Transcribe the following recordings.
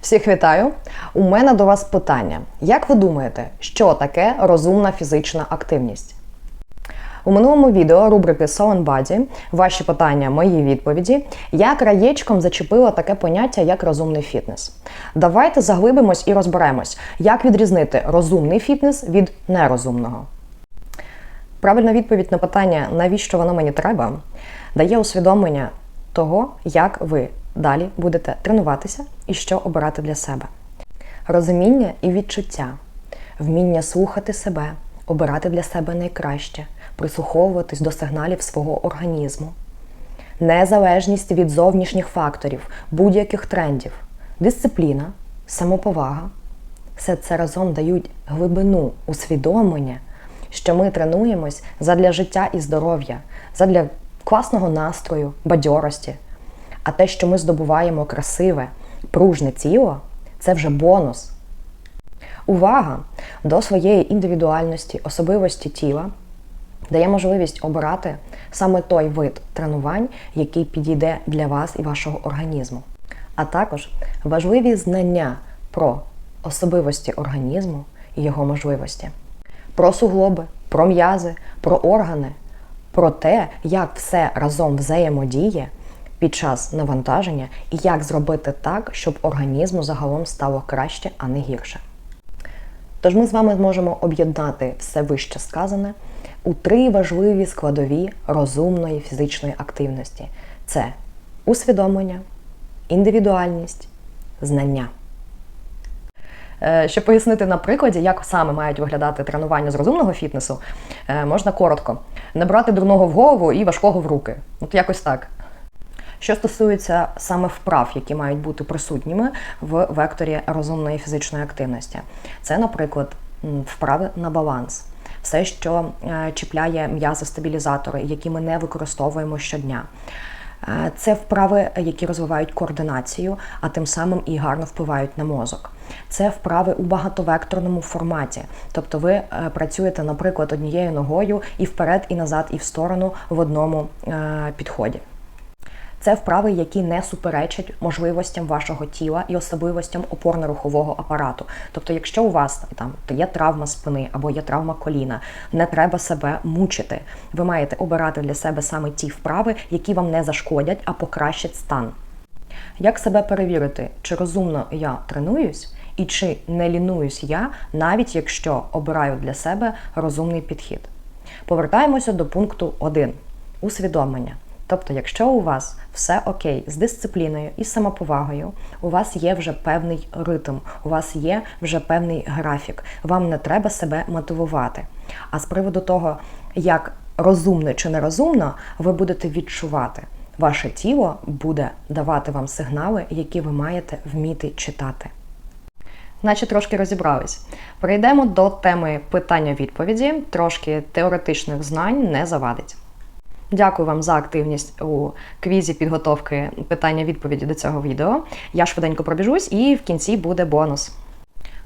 Всіх вітаю! У мене до вас питання. Як ви думаєте, що таке розумна фізична активність? У минулому відео рубрики So and Body ваші питання, мої відповіді. Я краєчком зачепила таке поняття, як розумний фітнес. Давайте заглибимось і розберемось, як відрізнити розумний фітнес від нерозумного. Правильна відповідь на питання, навіщо воно мені треба, дає усвідомлення того, як ви далі будете тренуватися і що обирати для себе. Розуміння і відчуття, вміння слухати себе, обирати для себе найкраще, прислуховуватись до сигналів свого організму, незалежність від зовнішніх факторів, будь-яких трендів, дисципліна, самоповага. Все це разом дають глибину усвідомлення, що ми тренуємось задля життя і здоров'я, задля класного настрою, бадьорості. А те, що ми здобуваємо красиве, пружне тіло, це вже бонус. Увага до своєї індивідуальності, особливості тіла дає можливість обирати саме той вид тренувань, який підійде для вас і вашого організму. А також важливі знання про особливості організму і його можливості, про суглоби, про м'язи, про органи, про те, як все разом взаємодіє під час навантаження і як зробити так, щоб організму загалом стало краще, а не гірше. Тож ми з вами зможемо об'єднати все вище сказане у три важливі складові розумної фізичної активності: це усвідомлення, індивідуальність, знання. Е, Щоб пояснити на прикладі, як саме мають виглядати тренування з розумного фітнесу, е, можна коротко: не брати дурного в голову і важкого в руки. От якось так. Що стосується саме вправ, які мають бути присутніми в векторі розумної фізичної активності, це, наприклад, вправи на баланс, все, що е, чіпляє м'язи-стабілізатори, які ми не використовуємо щодня. Е, Це вправи, які розвивають координацію, а тим самим і гарно впливають на мозок. Це вправи у багатовекторному форматі. Тобто ви е, працюєте, наприклад, однією ногою і вперед, і назад, і в сторону в одному підході. Це вправи, які не суперечать можливостям вашого тіла і особливостям опорно-рухового апарату. Тобто, якщо у вас там є травма спини або є травма коліна, не треба себе мучити. Ви маєте обирати для себе саме ті вправи, які вам не зашкодять, а покращать стан. Як себе перевірити, чи розумно я тренуюсь і чи не лінуюсь я, навіть якщо обираю для себе розумний підхід? Повертаємося до пункту 1. усвідомлення. Тобто, якщо у вас все окей з дисципліною і самоповагою, у вас є вже певний ритм, у вас є вже певний графік, вам не треба себе мотивувати. А з приводу того, як розумно чи нерозумно, ви будете відчувати. Ваше тіло буде давати вам сигнали, які ви маєте вміти читати. Наче трошки розібрались. Перейдемо до теми питання-відповіді. Трошки теоретичних знань не завадить. Дякую вам за активність у квізі підготовки питання-відповіді до цього відео. Я швиденько пробіжусь і в кінці буде бонус.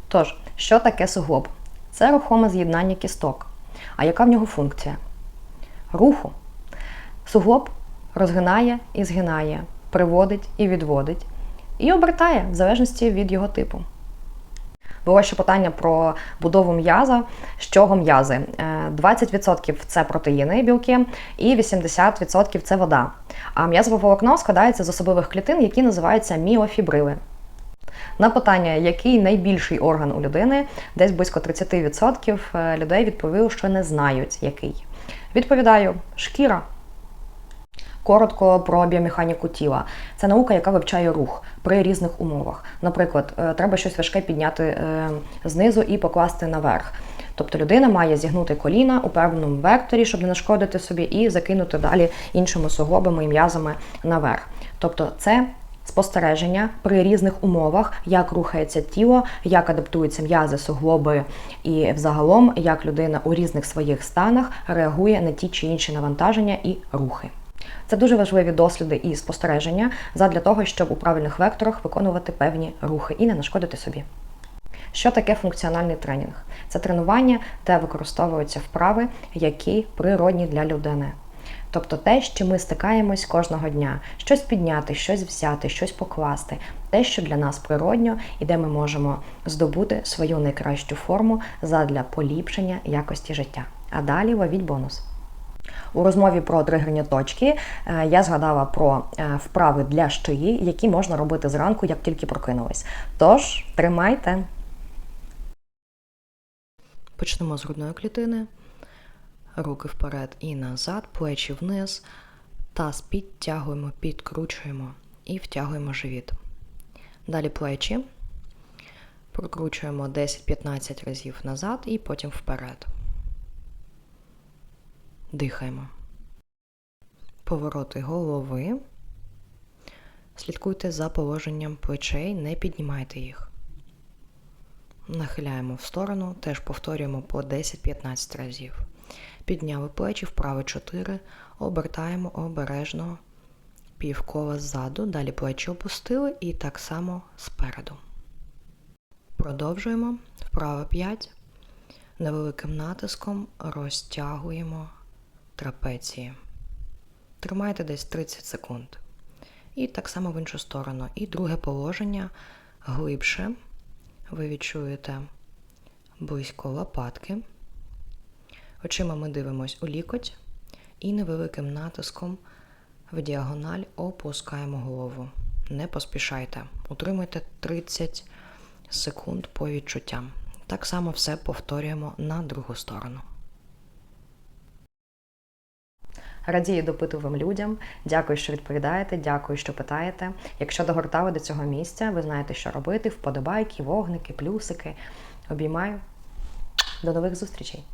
Тож, що таке суглоб? Це рухоме з'єднання кісток. А яка в нього функція? Руху. Суглоб розгинає і згинає, приводить і відводить, і обертає в залежності від його типу. Було ще питання про будову м'яза. З чого м'язи? Е, 20% це протеїни, білки, і 80% це вода. А м'язове волокно складається з особливих клітин, які називаються міофібрили. На питання, який найбільший орган у людини, десь близько 30% е, людей відповіли, що не знають який. Відповідаю, шкіра. Коротко про біомеханіку тіла. Це наука, яка вивчає рух при різних умовах. Наприклад, е, треба щось важке підняти е, знизу і покласти наверх. Тобто людина має зігнути коліна у певному векторі, щоб не нашкодити собі, і закинути далі іншими суглобами і м'язами наверх. Тобто, це спостереження при різних умовах, як рухається тіло, як адаптуються м'язи, суглоби і взагалом, як людина у різних своїх станах реагує на ті чи інші навантаження і рухи. Це дуже важливі досліди і спостереження задля того, щоб у правильних векторах виконувати певні рухи і не нашкодити собі. Що таке функціональний тренінг? Це тренування, де використовуються вправи, які природні для людини. Тобто те, чим ми стикаємось кожного дня, щось підняти, щось взяти, щось покласти, те, що для нас природньо, і де ми можемо здобути свою найкращу форму задля поліпшення якості життя. А далі ловіть бонус. У розмові про тригерні точки е, я згадала про е, вправи для шиї, які можна робити зранку, як тільки прокинулись. Тож, тримайте. Почнемо з грудної клітини. Руки вперед і назад, плечі вниз. Таз підтягуємо, підкручуємо і втягуємо живіт. Далі плечі. Прокручуємо 10-15 разів назад і потім вперед. Дихаємо. Повороти голови. Слідкуйте за положенням плечей, не піднімайте їх. Нахиляємо в сторону, теж повторюємо по 10-15 разів. Підняли плечі, вправо 4, обертаємо обережно півкола ззаду, далі плечі опустили і так само спереду. Продовжуємо. Вправо 5. Невеликим натиском розтягуємо трапеції. Тримайте десь 30 секунд. І так само в іншу сторону. І друге положення глибше. Ви відчуєте близько лопатки. Очима ми дивимось у лікоть і невеликим натиском в діагональ опускаємо голову. Не поспішайте. Утримуйте 30 секунд по відчуттям. Так само все повторюємо на другу сторону. Радію допитливим людям. Дякую, що відповідаєте. Дякую, що питаєте. Якщо догортали до цього місця, ви знаєте, що робити. Вподобайки, вогники, плюсики. Обіймаю. До нових зустрічей!